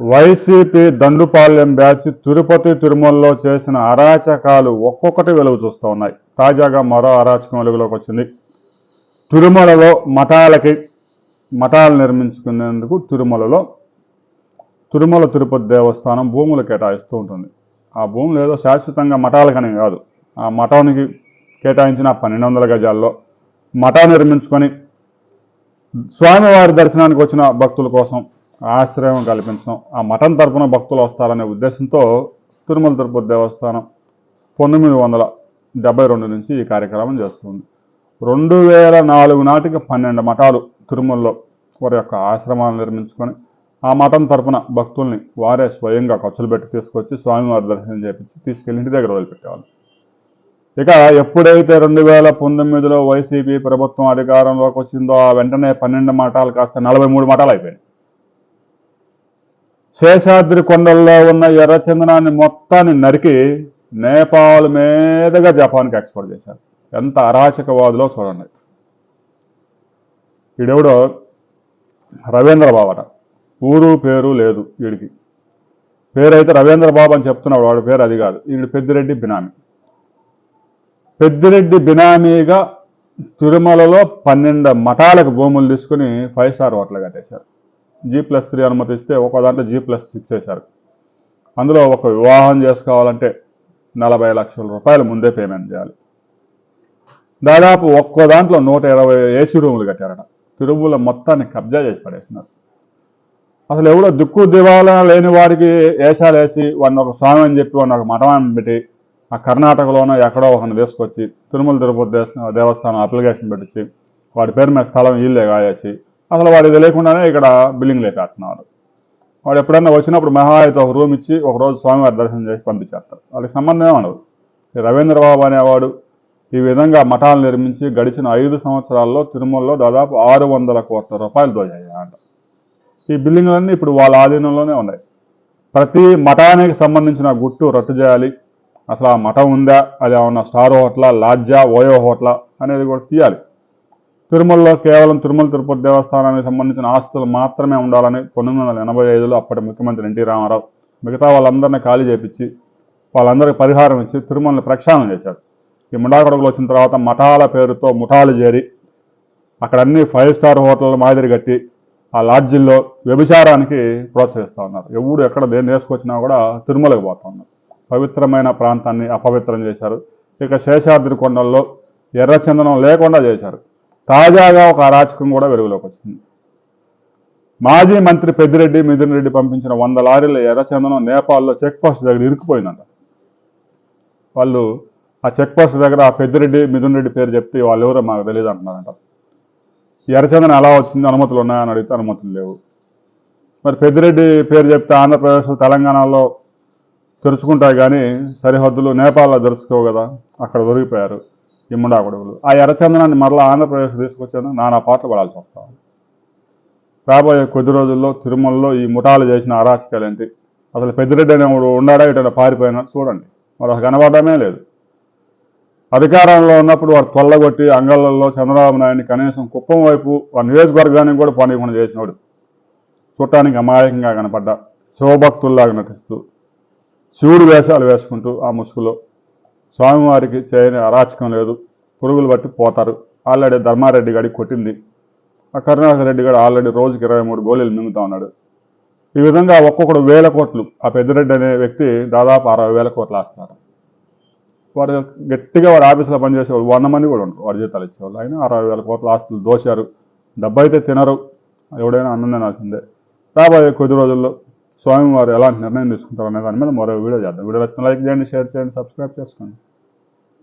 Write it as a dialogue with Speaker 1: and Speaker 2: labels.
Speaker 1: YCP Dandupalem batch Tirupati తిరుమలలో చేసిన అరాచకాలు ఒక్కొక్కటి వెలుగు చూస్తూ ఉన్నాయి. తాజాగా మరో అరాచకం వెలుగులోకి వచ్చింది. తిరుమలలో మఠాలకి మఠాలు నిర్మించుకునేందుకు తిరుమలలో తిరుమల తిరుపతి దేవస్థానం భూములు కేటాయిస్తూ ఉంటుంది. ఆ భూములు ఏదో శాశ్వతంగా మఠాలకని కాదు. ఆ మఠానికి కేటాయించిన పన్నెండు వందల గజాల్లో మఠా నిర్మించుకొని స్వామివారి దర్శనానికి వచ్చిన భక్తుల కోసం ఆశ్రయం కల్పించడం ఆ మఠం తరపున భక్తులు వస్తారనే ఉద్దేశంతో తిరుమల తిరుపతి దేవస్థానం పంతొమ్మిది వందల డెబ్బై రెండు నుంచి ఈ కార్యక్రమం చేస్తుంది. రెండు వేల నాలుగు నాటికి పన్నెండు మఠాలు తిరుమలలో వారి యొక్క ఆశ్రమాలు నిర్మించుకొని ఆ మఠం తరపున భక్తుల్ని వారే స్వయంగా ఖర్చులు పెట్టి తీసుకొచ్చి స్వామివారి దర్శనం చేపించి తీసుకెళ్ళి ఇంటి దగ్గర వదిలిపెట్టేవాళ్ళు. ఇక ఎప్పుడైతే రెండు వేల పంతొమ్మిదిలో వైసీపీ ప్రభుత్వం అధికారంలోకి వచ్చిందో ఆ వెంటనే పన్నెండు మఠాలు కాస్త నలభై మూడు మఠాలు అయిపోయాయి శేషాద్రి కొండల్లో ఉన్న ఎర్రచందనాన్ని మొత్తాన్ని నరికి నేపాల్ మీదుగా జపాన్కి ఎక్స్పోర్ట్ చేశారు. ఎంత అరాచకవాదులో చూడండి. ఈడెవడో? రవీంద్రబాబు అట. ఊరు పేరు లేదు వీడికి పేరైతే రవీంద్ర బాబు అని చెప్తున్నాడు వాడి పేరు అది కాదు. వీడు పెద్దిరెడ్డి బినామీ. పెద్దిరెడ్డి బినామీగా తిరుమలలో పన్నెండు మఠాలకు భూములు తీసుకుని ఫైవ్ స్టార్ హోటల్ కట్టేశారు. జీ ప్లస్ త్రీ అనుమతిస్తే ఒక దాంట్లో జీ ప్లస్ సిక్స్ వేశారు. అందులో ఒక వివాహం చేసుకోవాలంటే నలభై లక్షల రూపాయలు ముందే పేమెంట్ చేయాలి. దాదాపు ఒక్కో దాంట్లో నూట ఇరవై ఏసీ రూములు కట్టారట. తిరుమల మొత్తాన్ని కబ్జా చేసి పడేసినారు. అసలు ఎవడో దిక్కు దివాలా లేని వాడికి వేషాలు వేసి వాడిని ఒక స్వామి అని చెప్పి వాడిని ఒక మఠమాన్ని పెట్టి ఆ కర్ణాటకలోనో ఎక్కడో ఒకరిని తీసుకొచ్చి తిరుమల తిరుపతి దేవస్థానం దేవస్థానం అప్లికేషన్ పెట్టించి వాడి పేరు మీద స్థలం వీళ్ళే కాయేసి అసలు వాడు ఇది లేకుండానే ఇక్కడ బిల్డింగ్ లేపెడుతున్నారు వాడు ఎప్పుడన్నా వచ్చినప్పుడు మహా అయితే ఒక రూమ్ ఇచ్చి ఒక రోజు స్వామివారి దర్శనం చేసి పంపించేస్తారు. వాళ్ళకి సంబంధం ఉండదు. ఈ రవీంద్ర బాబు అనేవాడు ఈ విధంగా మఠాలు నిర్మించి గడిచిన ఐదు సంవత్సరాల్లో తిరుమలలో దాదాపు ఆరు వందల కోట్ల రూపాయలు దోచాయంట ఈ బిల్డింగ్లన్నీ ఇప్పుడు వాళ్ళ ఆధీనంలోనే ఉన్నాయి. ప్రతి మఠానికి సంబంధించిన గుట్టు రట్టు చేయాలి. అసలు ఆ మఠం ఉందా? అది ఏమన్నా స్టార్ హోటలా లాడ్జా ఓయో హోటలా అనేది కూడా తీయాలి. తిరుమలలో కేవలం తిరుమల తిరుపతి దేవస్థానానికి సంబంధించిన ఆస్తులు మాత్రమే ఉండాలని పంతొమ్మిది వందల ఎనభై ఐదులో అప్పటి ముఖ్యమంత్రి ఎన్టీ రామారావు మిగతా వాళ్ళందరినీ ఖాళీ చేపించి వాళ్ళందరికీ పరిహారం ఇచ్చి తిరుమలని ప్రక్షాళన చేశారు. ఈ ముండాకొడకలు వచ్చిన తర్వాత మఠాల పేరుతో ముఠాలు చేరి అక్కడ అన్ని ఫైవ్ స్టార్ హోటల్ మాదిరి కట్టి ఆ లాడ్జిల్లో వ్యభిచారానికి ప్రోత్సహిస్తూ ఉన్నారు. ఎవడు ఎక్కడ దేని వేసుకొచ్చినా కూడా తిరుమలకు పోతా ఉన్నారు. పవిత్రమైన ప్రాంతాన్ని అపవిత్రం చేశారు. ఇక శేషాద్రి కొండల్లో ఎర్రచందనం లేకుండా చేశారు. తాజాగా ఒక అరాచకం కూడా వెలుగులోకి వచ్చింది. మాజీ మంత్రి పెద్దిరెడ్డి మిథున్ రెడ్డి పంపించిన వంద లారీల ఎర్రచందనం నేపాల్లో చెక్ పోస్ట్ దగ్గర ఇరుక్కుపోయిందంట. వాళ్ళు ఆ చెక్ పోస్ట్ దగ్గర ఆ పెద్దిరెడ్డి మిథున్ రెడ్డి పేరు చెప్తే వాళ్ళు ఎవరో మాకు తెలియదు అంటున్నారంట. ఎర్రచందనం ఎలా వచ్చింది అనుమతులు ఉన్నాయని అడిగితే అనుమతులు లేవు. మరి పెద్దిరెడ్డి పేరు చెప్తే ఆంధ్రప్రదేశ్ తెలంగాణలో తెరుచుకుంటాయి కానీ సరిహద్దులు నేపాల్లో తెరుచుకోవు కదా అక్కడ దొరికిపోయారు. ఇమ్ముడా కొడుకులు. ఆ ఎర్రచందనాన్ని మరలా ఆంధ్రప్రదేశ్ తీసుకొచ్చేందుకు నానా పాటలు పడాల్సి వస్తాం రాబోయే కొద్ది రోజుల్లో తిరుమలలో ఈ ముఠాలు చేసిన అరాచకాలు ఏంటి? అసలు పెద్దిరెడ్డి అనేవాడు ఉండాడా ఇటు పారిపోయినా? చూడండి. మరి అసలు కనబడమే లేదు. అధికారంలో ఉన్నప్పుడు వాడు కొల్లగొట్టి అంగళ్ళల్లో చంద్రబాబు నాయుడిని కనీసం కుప్పం వైపు ఆ నియోజకవర్గానికి కూడా పనికుండా చేసినాడు. చూడటానికి అమాయకంగా కనపడ్డా. శివభక్తుల్లాగా నటిస్తూ శివుడు వేషాలు వేసుకుంటూ ఆ ముసుగులో స్వామివారికి చేయని అరాచకం లేదు. పురుగులు బట్టి పోతారు. ఆల్రెడీ ధర్మారెడ్డి గడి కొట్టింది. ఆ కరుణాకర్ రెడ్డి గారు ఆల్రెడీ రోజుకి ఇరవై మూడు గోళీలు మింగుతా ఉన్నాడు. ఈ విధంగా ఒక్కొక్కడు వేల కోట్లు. ఆ పెద్దిరెడ్డి అనే వ్యక్తి దాదాపు అరవై వేల కోట్లు ఆస్తున్నారు. వాడు గట్టిగా వాడు ఆఫీసులో పనిచేసేవాళ్ళు వంద మంది కూడా ఉంటారు వాడి జీతాలు ఇచ్చేవాళ్ళు. అయినా అరవై వేల కోట్ల ఆస్తులు దోశారు. డబ్బు అయితే తినరు. ఎవడైనా అన్నం తినాల్సిందే రాబోయే కొద్ది రోజుల్లో స్వామివారు ఎలాంటి నిర్ణయం తీసుకుంటారు అనే దాని మీద మరో వీడియో చేద్దాం. వీడియో లైక్ చేయండి షేర్ చేయండి సబ్స్క్రైబ్ చేసుకోండి.